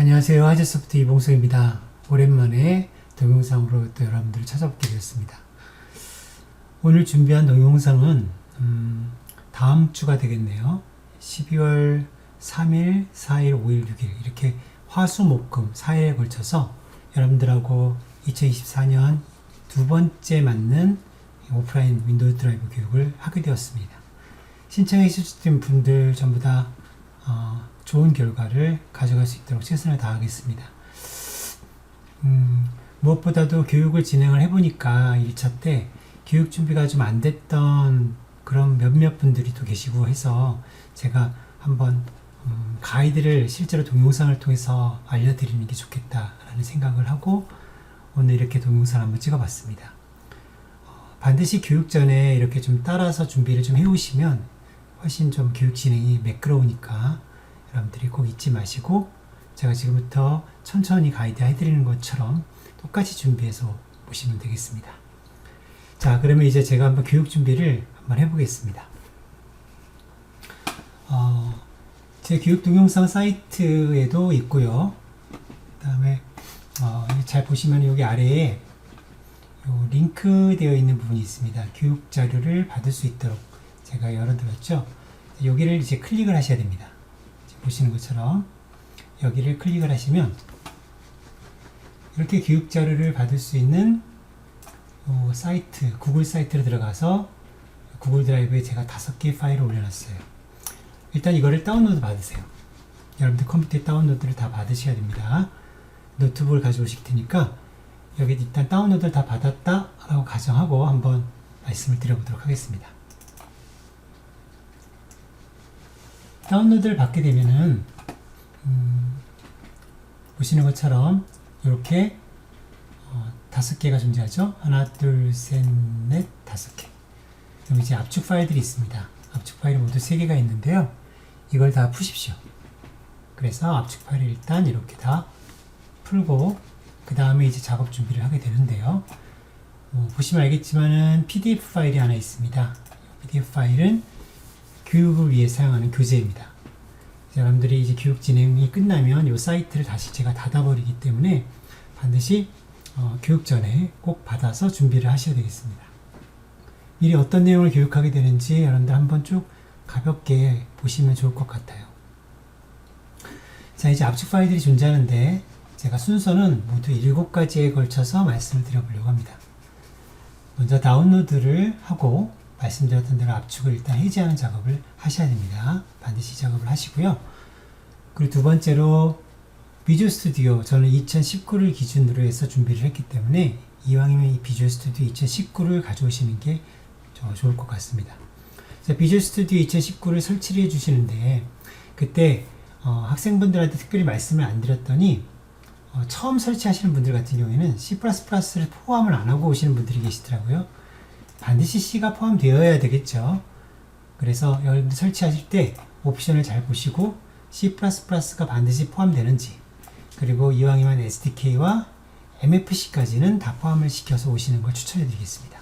안녕하세요. 하즈소프트 이봉석입니다. 오랜만에 동영상으로 또 여러분들을 찾아뵙게 되었습니다. 오늘 준비한 동영상은 음, 다음 주가 되겠네요. 12월 3일, 4일, 5일, 6일 이렇게 화수목금 4일에 걸쳐서 여러분들하고 2024년 두 번째 맞는 오프라인 윈도우 드라이브 교육을 하게 되었습니다. 신청해 주신 분들 전부 다 어, 좋은 결과를 가져갈 수 있도록 최선을 다하겠습니다. 음, 무엇보다도 교육을 진행을 해보니까 1차 때 교육 준비가 좀 안 됐던 그런 몇몇 분들이 또 계시고 해서 제가 한번 음, 가이드를 실제로 동영상을 통해서 알려드리는 게 좋겠다라는 생각을 하고 오늘 이렇게 동영상을 한번 찍어봤습니다. 어, 반드시 교육 전에 이렇게 좀 따라서 준비를 좀 해오시면 훨씬 좀 교육 진행이 매끄러우니까 여러분들이 꼭 잊지 마시고 제가 지금부터 천천히 가이드 해드리는 것처럼 똑같이 준비해서 보시면 되겠습니다. 자, 그러면 이제 제가 한번 교육 준비를 한번 해보겠습니다. 어, 제 교육 동영상 사이트에도 있고요. 그 다음에 어, 잘 보시면 여기 아래에 요 링크 되어 있는 부분이 있습니다. 교육 자료를 받을 수 있도록 제가 열어드렸죠. 여기를 이제 클릭을 하셔야 됩니다. 보시는 것처럼 여기를 클릭을 하시면 이렇게 교육 자료를 받을 수 있는 어, 사이트, 구글 사이트로 들어가서 구글 드라이브에 제가 다섯 개 파일을 올려놨어요. 일단 이거를 다운로드 받으세요. 여러분들 컴퓨터에 다운로드를 다 받으셔야 됩니다. 노트북을 가져오실 테니까 여기 일단 다운로드를 다 받았다라고 가정하고 한번 말씀을 드려보도록 하겠습니다. 다운로드를 받게 되면은 음, 보시는 것처럼 이렇게 어, 다섯 개가 존재하죠. 하나, 둘, 셋, 넷, 다섯 개. 그럼 이제 압축 파일들이 있습니다. 압축 파일이 모두 세 개가 있는데요. 이걸 다 푸십시오. 그래서 압축 파일을 일단 이렇게 다 풀고 그 다음에 이제 작업 준비를 하게 되는데요. 뭐 보시면 알겠지만은 PDF 파일이 하나 있습니다. PDF 파일은 교육을 위해 사용하는 교재입니다. 여러분들이 이제 교육 진행이 끝나면 이 사이트를 다시 제가 닫아버리기 때문에 반드시 어, 교육 전에 꼭 받아서 준비를 하셔야 되겠습니다. 미리 어떤 내용을 교육하게 되는지 여러분들 한번 쭉 가볍게 보시면 좋을 것 같아요. 자, 이제 압축 파일들이 존재하는데 제가 순서는 모두 7가지에 걸쳐서 말씀을 드려보려고 합니다. 먼저 다운로드를 하고 말씀드렸던 대로 압축을 일단 해제하는 작업을 하셔야 됩니다. 반드시 작업을 하시고요. 그리고 두 번째로 비주얼 스튜디오 저는 2019를 기준으로 해서 준비를 했기 때문에 이왕이면 이 비주얼 스튜디오 2019를 가져오시는 게 좋을 것 같습니다. 자, 비주얼 스튜디오 2019를 설치를 해주시는데 그때 어, 학생분들한테 특별히 말씀을 안 드렸더니 어, 처음 설치하시는 분들 같은 경우에는 C++를 포함을 안 하고 오시는 분들이 계시더라고요. 반드시 C가 포함되어야 되겠죠. 그래서 여러분들 설치하실 때 옵션을 잘 보시고 C++가 반드시 포함되는지 그리고 이왕이면 SDK와 MFC까지는 다 포함을 시켜서 오시는 걸 추천해 드리겠습니다.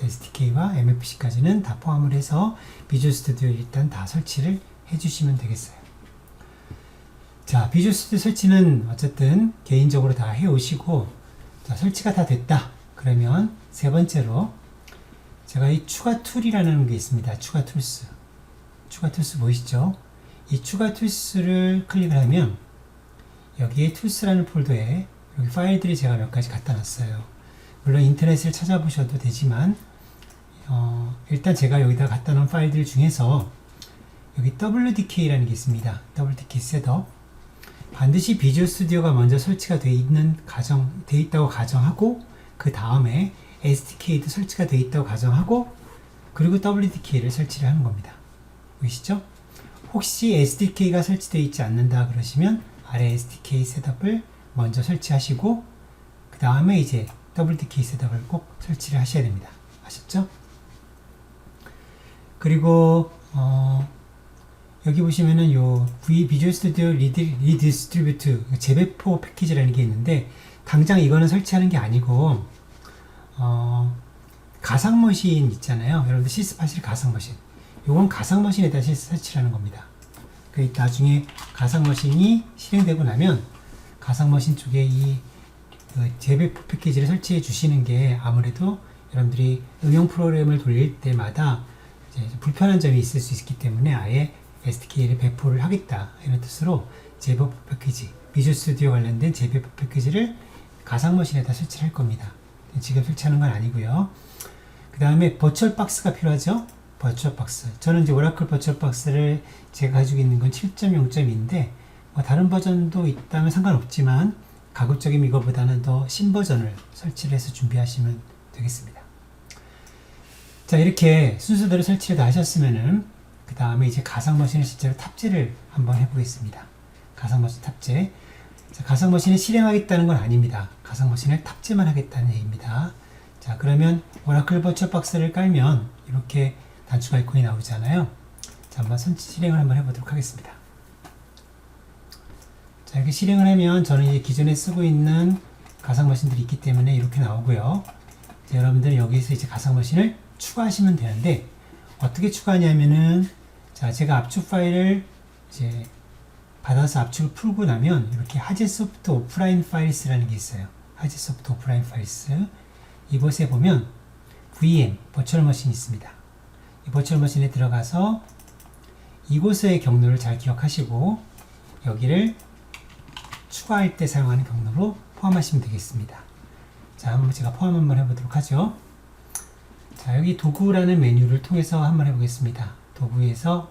SDK와 MFC까지는 다 포함을 해서 비주얼 스튜디오 일단 다 설치를 해 주시면 되겠어요. 자, 비주얼 스튜디오 설치는 어쨌든 개인적으로 다 해 오시고 자, 설치가 다 됐다. 그러면 세 번째로 제가 이 추가 툴이라는 게 있습니다. 추가 툴스. 추가 툴스 보이시죠? 이 추가 툴스를 클릭을 하면 여기에 툴스라는 폴더에 여기 파일들이 제가 몇 가지 갖다 놨어요. 물론 인터넷을 찾아보셔도 되지만 어, 일단 제가 여기다 갖다 놓은 파일들 중에서 여기 WDK라는 게 있습니다. WDK 셋업. 반드시 비주얼 스튜디오가 먼저 설치가 되어 있는 가정, 되어 있다고 가정하고 그 다음에 SDK도 설치가 되어 있다고 가정하고 그리고 WDK를 설치를 하는 겁니다. 보이시죠? 혹시 SDK가 설치되어 있지 않는다 그러시면 아래 SDK 셋업을 먼저 설치하시고 그 다음에 이제 WDK 셋업을 꼭 설치를 하셔야 됩니다. 아셨죠? 그리고 어, 여기 보시면은 요 V 비주얼 스튜디오 리디, 리디스트리뷰트 재배포 패키지라는 게 있는데 당장 이거는 설치하는 게 아니고 어, 가상 머신 있잖아요. 여러분들 시스파실 가상 머신. 요건 가상 머신에다 설치하는 겁니다. 그 나중에 가상 머신이 실행되고 나면 가상 머신 쪽에 이 그 재배 패키지를 설치해 주시는 게 아무래도 여러분들이 응용 프로그램을 돌릴 때마다 불편한 점이 있을 수 있기 때문에 아예 SDK를 배포를 하겠다 이런 뜻으로 제법 패키지 비주얼 스튜디오 관련된 제법 패키지를 가상 머신에다 설치를 할 겁니다. 지금 설치하는 건 아니고요. 그 다음에 버추얼 박스가 필요하죠. 버추얼 박스. 저는 이제 오라클 버추얼 박스를 제가 가지고 있는 건 7.0.2인데 뭐 다른 버전도 있다면 상관없지만 가급적이면 이거보다는 더 신버전을 설치를 해서 준비하시면 되겠습니다. 자 이렇게 순서대로 설치를 다 하셨으면은 그 다음에 이제 가상머신을 실제로 탑재를 한번 해보겠습니다. 가상머신 탑재. 자, 가상 머신을 실행하겠다는 건 아닙니다. 가상 머신을 탑재만 하겠다는 얘기입니다. 자 그러면 오라클 버추얼 박스를 깔면 이렇게 단축 아이콘이 나오잖아요. 자 한번 선 실행을 한번 해보도록 하겠습니다. 자 이렇게 실행을 하면 저는 이제 기존에 쓰고 있는 가상 머신들이 있기 때문에 이렇게 나오고요. 이제 여러분들은 여기서 이제 가상 머신을 추가하시면 되는데 어떻게 추가하냐면은 자 제가 압축 파일을 이제 받아서 압축을 풀고 나면 이렇게 하제소프트 오프라인 파일스라는 게 있어요. 하제소프트 오프라인 파일스 이곳에 보면 VM 버추얼 머신이 있습니다. 이 버추얼 머신에 들어가서 이곳의 경로를 잘 기억하시고 여기를 추가할 때 사용하는 경로로 포함하시면 되겠습니다. 자, 한번 제가 포함 한번 해보도록 하죠. 자, 여기 도구라는 메뉴를 통해서 한번 해보겠습니다. 도구에서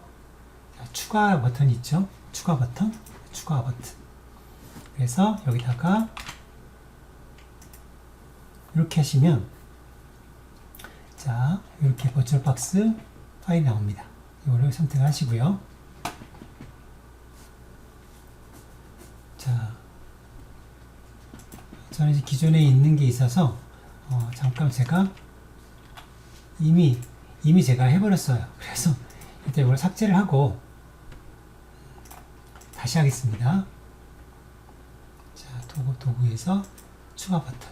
자, 추가 버튼 있죠? 추가 버튼, 추가 버튼. 그래서 여기다가 이렇게 하시면 자, 이렇게 버추얼 박스 파일이 나옵니다. 이거를 선택을 하시고요. 자, 저는 이제 기존에 있는 게 있어서 어, 잠깐 제가 이미 이미 제가 해버렸어요. 그래서 일단 이걸 삭제를 하고 다시 하겠습니다. 자, 도구 도구에서 추가 버튼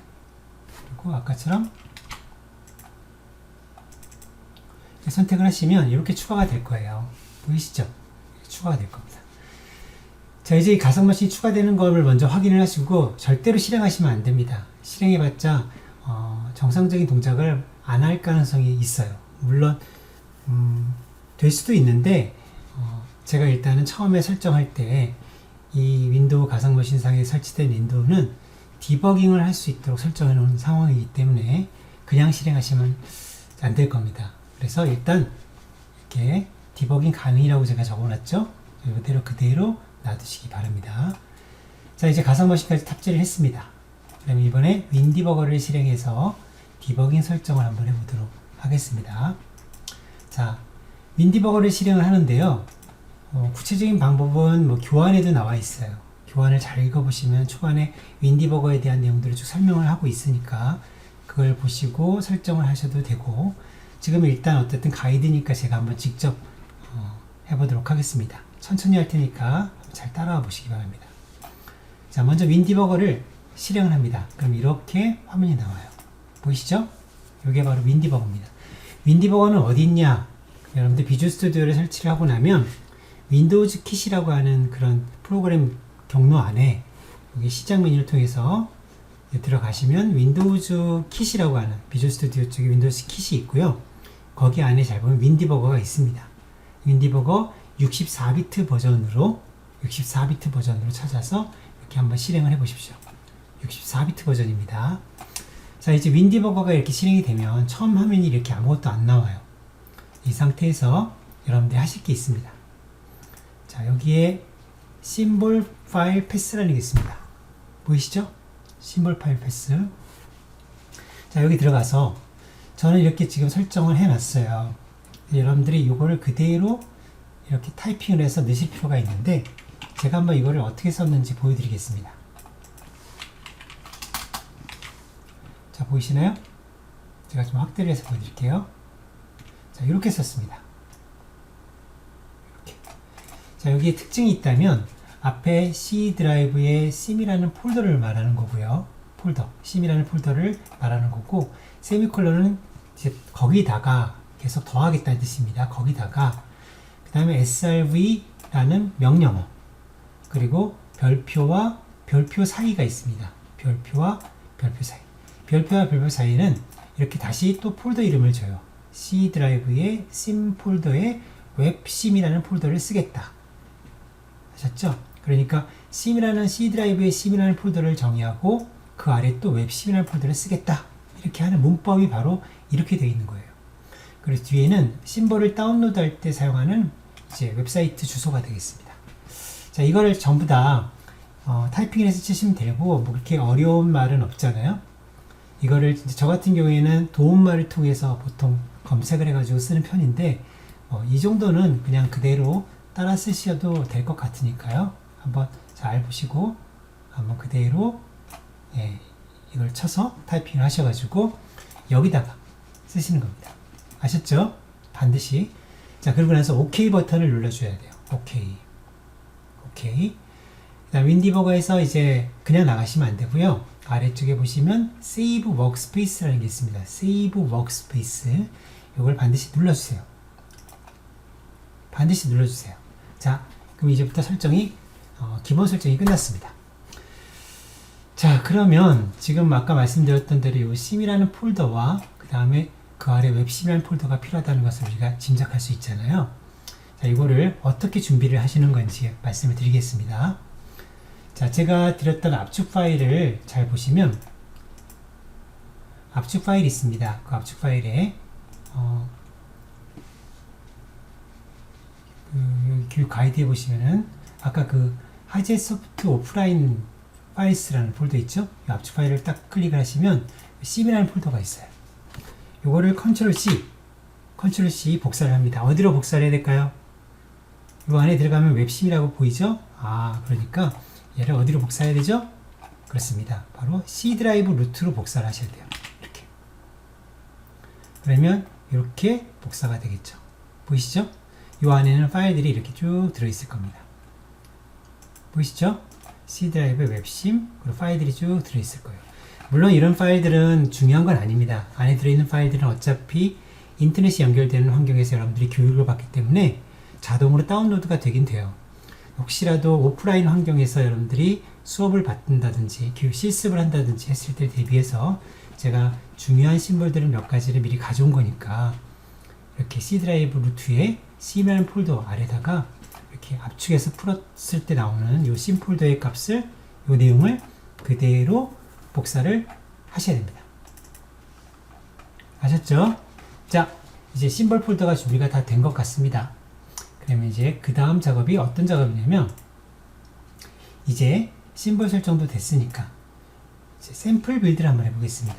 그리고 아까처럼 선택을 하시면 이렇게 추가가 될 거예요. 보이시죠? 추가가 될 겁니다. 자, 이제 이 가상 머신이 추가되는 것을 먼저 확인을 하시고 절대로 실행하시면 안 됩니다. 실행해봤자 어, 정상적인 동작을 안 할 가능성이 있어요. 물론 음, 될 수도 있는데 어, 제가 일단은 처음에 설정할 때 이 윈도우 가상머신 상에 설치된 윈도우는 디버깅을 할 수 있도록 설정해 놓은 상황이기 때문에 그냥 실행하시면 안 될 겁니다. 그래서 일단 이렇게 디버깅 가능이라고 제가 적어놨죠. 이대로 그대로 놔두시기 바랍니다. 자 이제 가상머신까지 탑재를 했습니다. 그럼 이번에 윈디버거를 실행해서 디버깅 설정을 한번 해보도록 하겠습니다. 자 윈디버거를 실행을 하는데요. 어, 구체적인 방법은 뭐 교환에도 나와 있어요. 교환을 잘 읽어보시면 초반에 윈디버거에 대한 내용들을 쭉 설명을 하고 있으니까 그걸 보시고 설정을 하셔도 되고 지금 일단 어쨌든 가이드니까 제가 한번 직접 어, 해보도록 하겠습니다. 천천히 할 테니까 잘 따라와 보시기 바랍니다. 자, 먼저 윈디버거를 실행을 합니다. 그럼 이렇게 화면이 나와요. 보이시죠? 이게 바로 윈디버거입니다. 윈디버거는 어디 있냐? 여러분들 비주얼 스튜디오를 설치를 하고 나면 윈도우즈 킷이라고 하는 그런 프로그램 경로 안에 여기 시작 메뉴를 통해서 들어가시면 윈도우즈 킷이라고 하는 비주얼 스튜디오 쪽에 윈도우즈 킷이 있고요. 거기 안에 잘 보면 윈디버거가 있습니다. 윈디버거 64비트 버전으로 64비트 버전으로 찾아서 이렇게 한번 실행을 해 보십시오. 64비트 버전입니다. 자, 이제 윈디버거가 이렇게 실행이 되면 처음 화면이 이렇게 아무것도 안 나와요. 이 상태에서 여러분들이 하실 게 있습니다. 자, 여기에 심볼 파일 패스라는 게 있습니다. 보이시죠? 심볼 파일 패스. 자, 여기 들어가서 저는 이렇게 지금 설정을 해 놨어요. 여러분들이 이거를 그대로 이렇게 타이핑을 해서 넣으실 필요가 있는데 제가 한번 이거를 어떻게 썼는지 보여드리겠습니다. 자 보이시나요? 제가 좀 확대를 해서 보여드릴게요. 자 이렇게 썼습니다. 자 여기에 특징이 있다면 앞에 C 드라이브에 sim이라는 폴더를 말하는 거고요. 폴더, sim이라는 폴더를 말하는 거고 세미콜론은 이제 거기다가 계속 더하겠다는 뜻입니다. 거기다가 그 다음에 srv 라는 명령어 그리고 별표와 별표 사이가 있습니다. 별표와 별표 사이. 별표와 별표 사이는 이렇게 다시 또 폴더 이름을 줘요. C 드라이브의 심 폴더에 웹심이라는 폴더를 쓰겠다. 아셨죠? 그러니까 심이라는 C 드라이브의 심이라는 폴더를 정의하고 그 아래 또 웹심이라는 폴더를 쓰겠다. 이렇게 하는 문법이 바로 이렇게 되어 있는 거예요. 그래서 뒤에는 심볼을 다운로드할 때 사용하는 이제 웹사이트 주소가 되겠습니다. 자, 이거를 전부 다 어, 타이핑을 해서 치시면 되고 뭐 그렇게 어려운 말은 없잖아요. 이거를 저 같은 경우에는 도움말을 통해서 보통 검색을 해가지고 쓰는 편인데 어, 이 정도는 그냥 그대로 따라 쓰셔도 될 것 같으니까요. 한번 잘 보시고 한번 그대로 예, 이걸 쳐서 타이핑을 하셔가지고 여기다가 쓰시는 겁니다. 아셨죠? 반드시. 자, 그러고 나서 OK 버튼을 눌러줘야 돼요. OK. OK. 그다음 윈디버거에서 이제 그냥 나가시면 안 되고요. 아래쪽에 보시면 Save Workspace라는 게 있습니다. Save Workspace. 이걸 반드시 눌러주세요. 반드시 눌러주세요. 자, 그럼 이제부터 설정이 어, 기본 설정이 끝났습니다. 자, 그러면 지금 아까 말씀드렸던 대로 이 심이라는 폴더와 그 다음에 그 아래 웹심이라는 폴더가 필요하다는 것을 우리가 짐작할 수 있잖아요. 자, 이거를 어떻게 준비를 하시는 건지 말씀을 드리겠습니다. 자, 제가 드렸던 압축 파일을 잘 보시면 압축 파일이 있습니다. 그 압축 파일에 어, 그, 교육 가이드에 보시면은 아까 그 하제 소프트 오프라인 파일스라는 폴더 있죠? 이 압축 파일을 딱 클릭을 하시면 C이라는 폴더가 있어요. 요거를 컨트롤 C, 컨트롤 C 복사를 합니다. 어디로 복사를 해야 될까요? 요 안에 들어가면 웹심이라고 보이죠? 아, 그러니까 얘를 어디로 복사해야 되죠? 그렇습니다. 바로 C 드라이브 루트로 복사를 하셔야 돼요. 이렇게. 그러면 이렇게 복사가 되겠죠. 보이시죠? 이 안에는 파일들이 이렇게 쭉 들어있을 겁니다. 보이시죠? C 드라이브 웹심 그리고 파일들이 쭉 들어있을 거예요. 물론 이런 파일들은 중요한 건 아닙니다. 안에 들어있는 파일들은 어차피 인터넷이 연결되는 환경에서 여러분들이 교육을 받기 때문에 자동으로 다운로드가 되긴 돼요. 혹시라도 오프라인 환경에서 여러분들이 수업을 받는다든지 실습을 한다든지 했을 때 대비해서 제가 중요한 심볼들을 몇 가지를 미리 가져온 거니까 이렇게 C 드라이브 루트에 C라는 폴더 아래다가 이렇게 압축해서 풀었을 때 나오는 이 C 폴더의 값을 이 내용을 그대로 복사를 하셔야 됩니다. 아셨죠? 자, 이제 심벌 폴더가 준비가 다 된 것 같습니다. 그러면 이제 그 다음 작업이 어떤 작업이냐면 이제 심벌 설정도 됐으니까 샘플 빌드를 한번 해보겠습니다.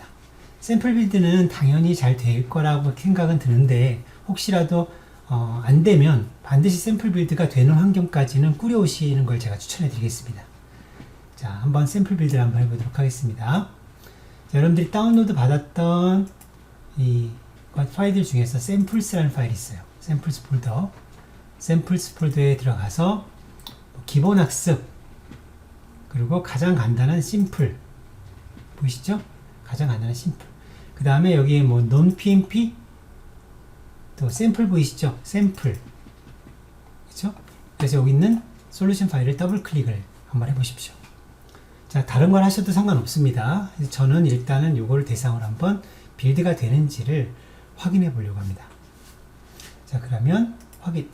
샘플 빌드는 당연히 잘 될 거라고 생각은 드는데 혹시라도 어, 안 되면 반드시 샘플 빌드가 되는 환경까지는 꾸려오시는 걸 제가 추천해 드리겠습니다. 자, 한번 샘플 빌드를 한번 해보도록 하겠습니다. 자, 여러분들이 다운로드 받았던 이 파일들 중에서 샘플스라는 파일이 있어요. 샘플스 폴더. 샘플스 폴더에 들어가서 기본 학습 그리고 가장 간단한 심플 보이시죠? 가장 간단한 심플. 그 다음에 여기에 뭐 non PMP 또 샘플 보이시죠? 샘플. 그렇죠? 그래서 여기 있는 솔루션 파일을 더블 클릭을 한번 해보십시오. 자, 다른 걸 하셔도 상관없습니다. 저는 일단은 요거를 대상으로 한번 빌드가 되는지를 확인해 보려고 합니다. 자, 그러면 확인.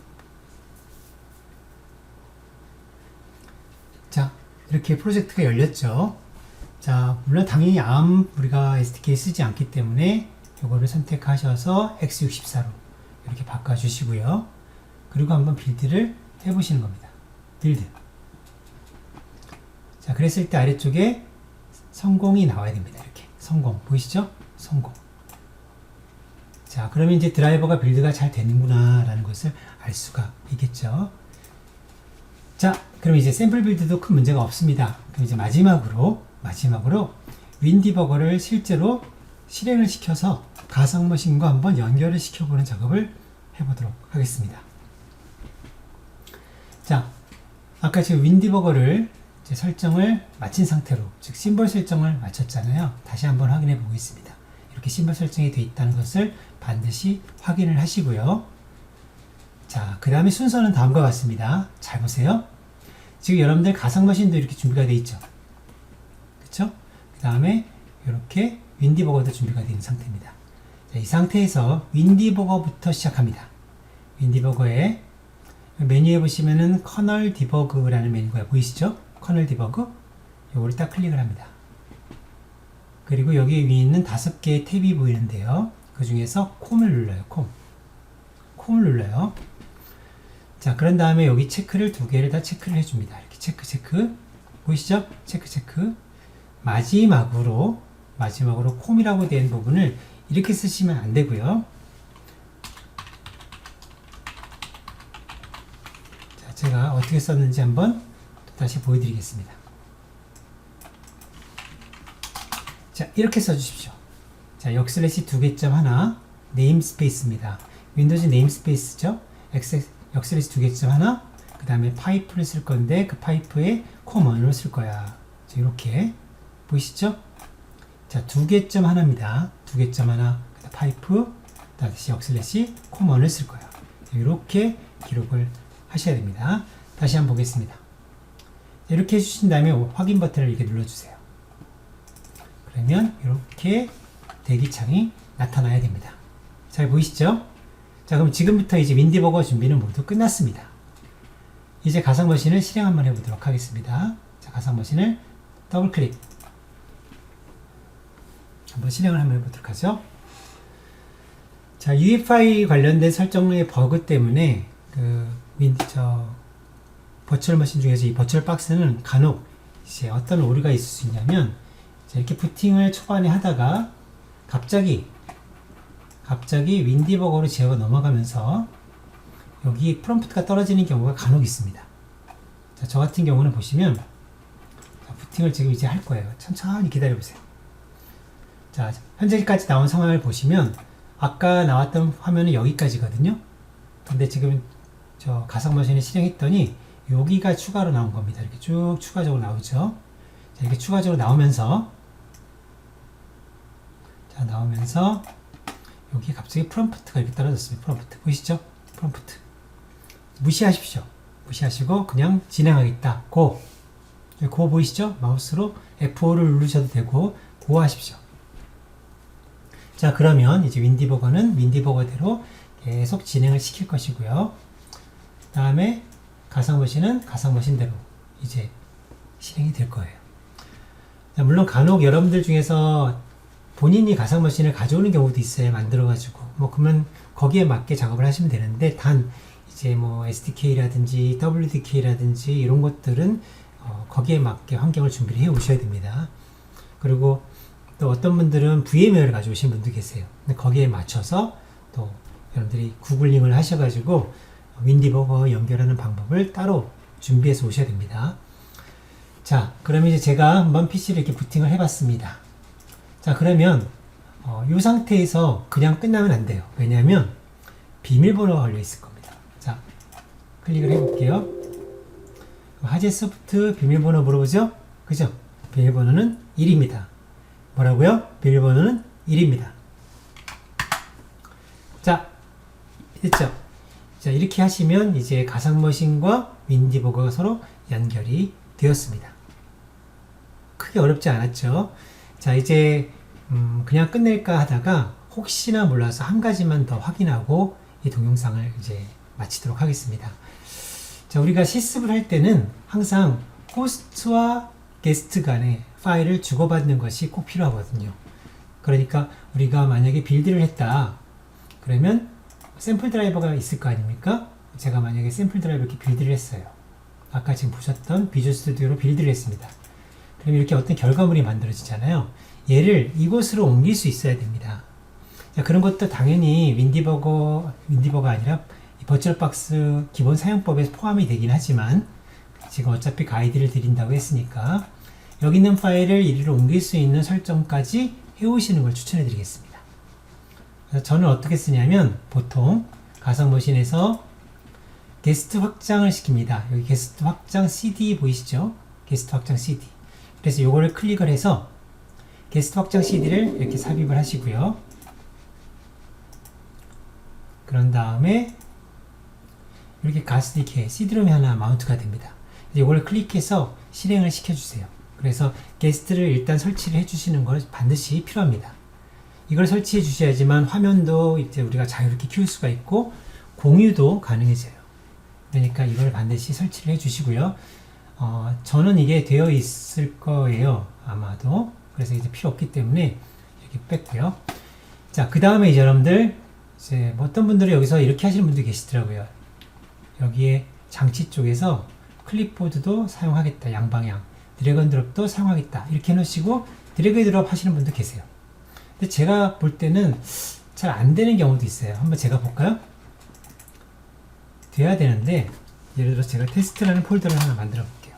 자, 이렇게 프로젝트가 열렸죠. 자, 물론 당연히 ARM 우리가 SDK 쓰지 않기 때문에 요거를 선택하셔서 x64로 이렇게 바꿔주시고요. 그리고 한번 빌드를 해보시는 겁니다. 빌드. 자, 그랬을 때 아래쪽에 성공이 나와야 됩니다. 이렇게. 성공. 보이시죠? 성공. 자, 그러면 이제 드라이버가 빌드가 잘 되는구나, 라는 것을 알 수가 있겠죠. 자, 그럼 이제 샘플 빌드도 큰 문제가 없습니다. 그럼 이제 마지막으로, 마지막으로 윈디버거를 실제로 실행을 시켜서 가상 머신과 한번 연결을 시켜보는 작업을 해보도록 하겠습니다. 자, 아까 지금 윈디버거를 설정을 마친 상태로, 즉 심벌 설정을 마쳤잖아요. 다시 한번 확인해 보겠습니다. 이렇게 심벌 설정이 되어 있다는 것을 반드시 확인을 하시고요. 자, 그 다음에 순서는 다음과 같습니다. 잘 보세요. 지금 여러분들 가상 머신도 이렇게 준비가 되어 있죠. 그쵸? 그 다음에 이렇게 윈디버거도 준비가 되어 상태입니다. 자, 이 상태에서 윈디버거부터 시작합니다. 윈디버거에 메뉴에 보시면은 커널 디버그라는 메뉴가 보이시죠? 커널 디버그 요거를 딱 클릭을 합니다. 그리고 여기 위에 있는 다섯 개의 탭이 보이는데요. 그 중에서 콤을 눌러요. 콤. 콤을 눌러요. 자, 그런 다음에 여기 체크를 두 개를 다 체크를 해줍니다. 이렇게 체크, 체크. 보이시죠? 체크, 체크. 마지막으로, 마지막으로 콤이라고 된 부분을 이렇게 쓰시면 안 되고요. 자, 제가 어떻게 썼는지 한번 또 다시 보여드리겠습니다. 자, 이렇게 써주십시오. 자, 역슬래시 두 개점 하나, 네임스페이스입니다. 윈도우즈 네임스페이스죠? 역슬래시 두 개점 하나, 그 다음에 파이프를 쓸 건데 그 파이프에 코먼을 쓸 거야. 자, 이렇게 보이시죠? 자, 두 개점 하나입니다. 두 개점 하나, 파이프, 다시 역슬래시 코먼을 쓸 거야. 이렇게 기록을 하셔야 됩니다. 다시 한번 보겠습니다. 이렇게 해주신 다음에 확인 버튼을 이렇게 눌러주세요. 그러면 이렇게 대기창이 나타나야 됩니다. 잘 보이시죠? 자, 그럼 지금부터 이제 윈디버거 준비는 모두 끝났습니다. 이제 가상머신을 실행 한번 해보도록 하겠습니다. 자, 가상머신을 더블 클릭. 한번 실행을 한번 해보도록 하죠. 자, UEFI 관련된 설정의 버그 때문에 그 윈디 저 버추얼 머신 중에서 이 버추얼 박스는 간혹 이제 어떤 오류가 있을 수 있냐면 자, 이렇게 부팅을 초반에 하다가 갑자기 갑자기 윈디버거로 제어가 넘어가면서 여기 프롬프트가 떨어지는 경우가 간혹 있습니다. 자, 저 같은 경우는 보시면 자, 부팅을 지금 이제 할 거예요. 천천히 기다려 보세요. 자, 현재까지 나온 상황을 보시면 아까 나왔던 화면은 여기까지거든요. 근데 지금 저 가상 머신을 실행했더니 여기가 추가로 나온 겁니다. 이렇게 쭉 추가적으로 나오죠. 자, 이렇게 추가적으로 나오면서 자, 나오면서 여기 갑자기 프롬프트가 이렇게 떨어졌습니다. 프롬프트. 보이시죠? 프롬프트. 무시하십시오. 무시하시고 그냥 진행하겠다. 고. 고 보이시죠? 마우스로 F5를 누르셔도 되고 고 하십시오. 자, 그러면 이제 윈디버거는 윈디버거대로 계속 진행을 시킬 것이고요. 다음에 가상머신은 가상머신대로 이제 실행이 될 거예요. 자, 물론 간혹 여러분들 중에서 본인이 가상머신을 가져오는 경우도 있어요. 만들어가지고. 뭐, 그러면 거기에 맞게 작업을 하시면 되는데, 단, 이제 뭐 SDK라든지 WDK라든지 이런 것들은 어, 거기에 맞게 환경을 준비를 해 오셔야 됩니다. 그리고 또 어떤 분들은 VMware를 가져오신 분도 계세요. 거기에 맞춰서 또 여러분들이 구글링을 하셔가지고 윈디버거 연결하는 방법을 따로 준비해서 오셔야 됩니다. 자, 그러면 이제 제가 한번 PC를 이렇게 부팅을 해봤습니다. 자, 그러면 어, 이 상태에서 그냥 끝나면 안 돼요. 왜냐하면 비밀번호가 걸려 있을 겁니다. 자, 클릭을 해볼게요. 하재 소프트 비밀번호 물어보죠? 그죠? 비밀번호는 1입니다. 뭐라고요? 비밀번호는 1입니다. 자, 됐죠? 자, 이렇게 하시면 이제 가상머신과 윈디버거가 서로 연결이 되었습니다. 크게 어렵지 않았죠? 자, 이제, 음, 그냥 끝낼까 하다가 혹시나 몰라서 한 가지만 더 확인하고 이 동영상을 이제 마치도록 하겠습니다. 자, 우리가 실습을 할 때는 항상 호스트와 게스트 간의 파일을 주고받는 것이 꼭 필요하거든요. 그러니까 우리가 만약에 빌드를 했다. 그러면 샘플 드라이버가 있을 거 아닙니까? 제가 만약에 샘플 드라이버 이렇게 빌드를 했어요. 아까 지금 보셨던 비주얼 스튜디오로 빌드를 했습니다. 그럼 이렇게 어떤 결과물이 만들어지잖아요. 얘를 이곳으로 옮길 수 있어야 됩니다. 자, 그런 것도 당연히 윈디버거, 윈디버가 아니라 버츄얼박스 기본 사용법에 포함이 되긴 하지만 지금 어차피 가이드를 드린다고 했으니까 여기 있는 파일을 이리로 옮길 수 있는 설정까지 해오시는 걸 추천해 드리겠습니다. 저는 어떻게 쓰냐면 보통 가상머신에서 게스트 확장을 시킵니다. 여기 게스트 확장 CD 보이시죠? 게스트 확장 CD. 그래서 요거를 클릭을 해서 게스트 확장 CD를 이렇게 삽입을 하시고요. 그런 다음에 이렇게 가스 이렇게 CD롬이 하나 마운트가 됩니다. 이걸 클릭해서 실행을 시켜주세요. 그래서 게스트를 일단 설치를 해주시는 걸 반드시 필요합니다. 이걸 설치해 주셔야지만 화면도 이제 우리가 자유롭게 키울 수가 있고 공유도 가능해져요. 그러니까 이걸 반드시 설치를 해 주시고요. 어, 저는 이게 되어 있을 거예요. 아마도. 그래서 이제 필요 없기 때문에 이렇게 뺐고요. 자, 그 다음에 이제 여러분들, 이제 뭐 어떤 분들은 여기서 이렇게 하시는 분도 계시더라고요. 여기에 장치 쪽에서 클립보드도 사용하겠다. 양방향. 드래곤 드롭도 사용하겠다. 이렇게 해놓으시고 드래그 드롭 하시는 분도 계세요. 근데 제가 볼 때는 잘 안 되는 경우도 있어요. 한번 제가 볼까요? 돼야 되는데 예를 들어 제가 테스트라는 폴더를 하나 만들어 볼게요.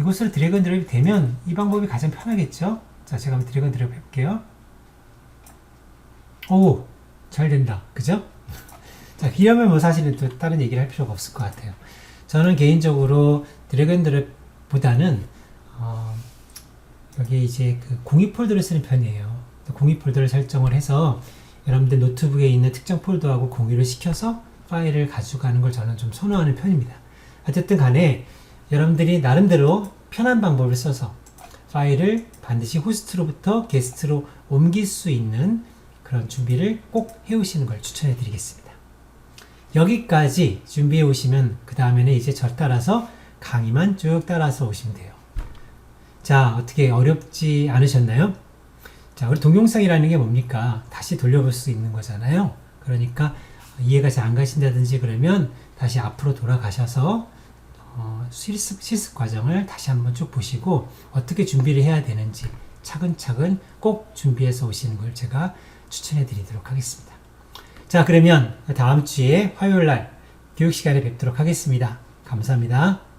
이곳으로 드래곤 드롭이 되면 이 방법이 가장 편하겠죠? 자, 제가 한번 드래곤 드롭 해볼게요. 오, 잘 된다. 그죠? 자, 이러면 뭐 사실은 또 다른 얘기를 할 필요가 없을 것 같아요. 저는 개인적으로 드래곤 드롭보다는 어, 여기 이제 그 공유 폴더를 쓰는 편이에요. 공유 폴더를 설정을 해서 여러분들 노트북에 있는 특정 폴더하고 공유를 시켜서 파일을 가져가는 걸 저는 좀 선호하는 편입니다. 어쨌든 간에 여러분들이 나름대로 편한 방법을 써서 파일을 반드시 호스트로부터 게스트로 옮길 수 있는 그런 준비를 꼭 해오시는 걸 추천해 드리겠습니다. 여기까지 준비해 오시면 그 다음에는 이제 저 따라서 강의만 쭉 따라서 오시면 돼요. 자, 어떻게 어렵지 않으셨나요? 자, 우리 동영상이라는 게 뭡니까? 다시 돌려볼 수 있는 거잖아요. 그러니까 이해가 잘 안 가신다든지 그러면 다시 앞으로 돌아가셔서 어, 실습, 실습 과정을 다시 한번 쭉 보시고 어떻게 준비를 해야 되는지 차근차근 꼭 준비해서 오시는 걸 제가 추천해 드리도록 하겠습니다. 자, 그러면 다음 주에 화요일 날 교육 시간에 뵙도록 하겠습니다. 감사합니다.